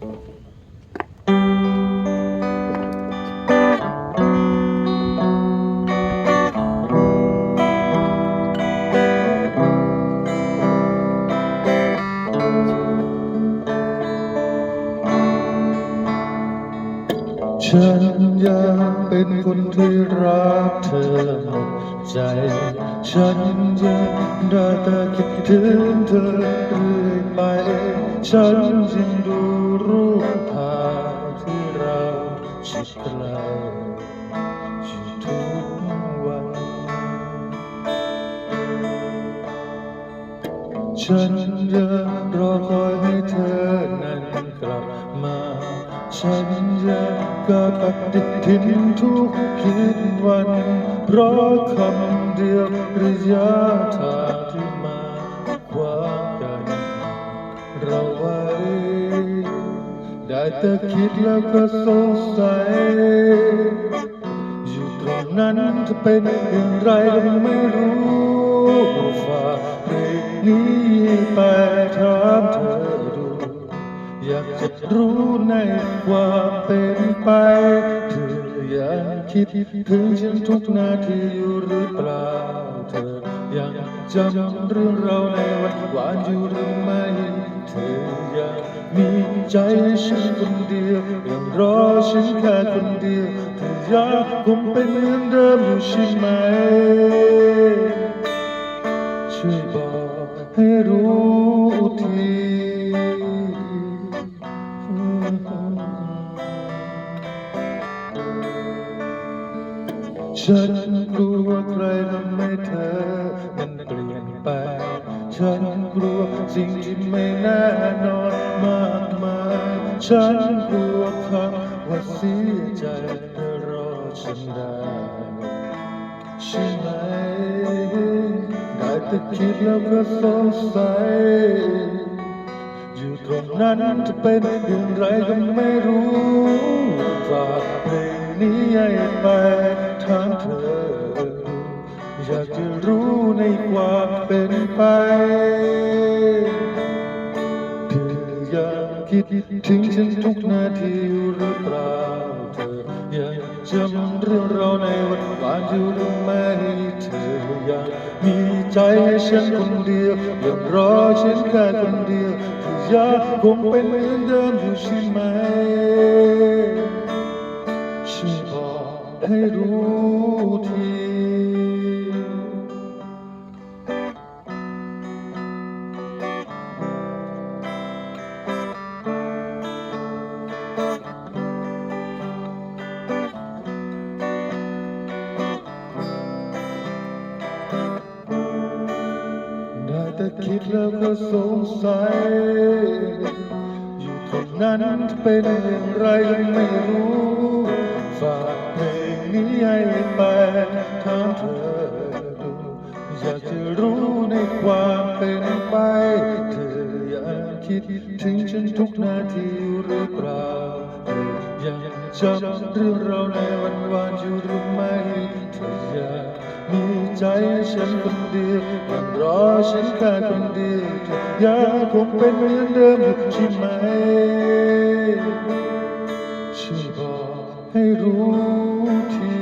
Oh. ฉันยังเป็นคนที่รักเธอหมดใจ ฉันยังได้แต่คิดถึงเธอเรื่อยไป ฉันยังดูรูปภาพที่เราชิดกลอยู่ทุกวัน ฉันยังรอคอยให้เธอนั้นกลับมา ฉันยัง ก็ปฏิทินทุกคืนวัน เพราะคำเดียวระยะทางที่มาขวางกันเราไว้ ได้แต่คิดแล้วก็สงสัย อยู่ตรงนั้นจะเป็นอย่างไรก็ไม่รู้ฝากเพลงนี้ไปถามเธอ อยากจะรู้ในความเป็นไปเธอยังคิดถึงฉันทุกนาทีอยู่หรือเปล่าเธอยังจำเรื่องเราในวันหวานอยู่หรือไม่เธอยังมีใจฉันคนเดียวยังรอฉันแค่คนเดียวเธอยังคงเป็นเหมือนเดิมอยู่ใช่ไหมช่วยบอก ฉันกลัวใครทำให้เธอ มันเปลี่ยนไป ฉันกลัวสิ่งที่ไม่แน่นอนมากมาย ฉันกลัวคำว่าเสียใจเธอรอฉันได้ใช่ไหม ได้แต่คิดแล้วก็สงสัยอยู่ตรงนั้นจะเป็นอย่างไรก็ไม่รู้ฝากเพลงนี้ให้ไป ถามเธอ อยากจะรู้ในความเป็นไปเธอยังคิดถึงฉันทุกนาทีอยู่หรือเปล่าเธอยังจำเรื่องเราในวันวานอยู่หรือไม่เธอยังมีใจให้ฉันคนเดียวยังรอฉันแค่คนเดียวเธอยังคงเป็นเหมือนเดิมอยู่ใช่ไหม ให้รู้ทีได้แต่คิดแล้วก็สงสัย อยู่ตรงนั้นเป็นอย่างไรไม่รู้ฝากเพลง ให้ไปถามเธอดูอยากจะรู้ในความเป็นไป เธอยังคิดถึงฉันทุกนาทีหรือเปล่าอยังจำเรื่องเราในวันวานอยู่หรือไม่เธอยังมีใจฉันคนเดียวยังรอฉันแค่คนเดียวเธอยังคงเป็นเหมือนเดิมอยู่ใช่ไหมช่วยบอก ให้รู้ที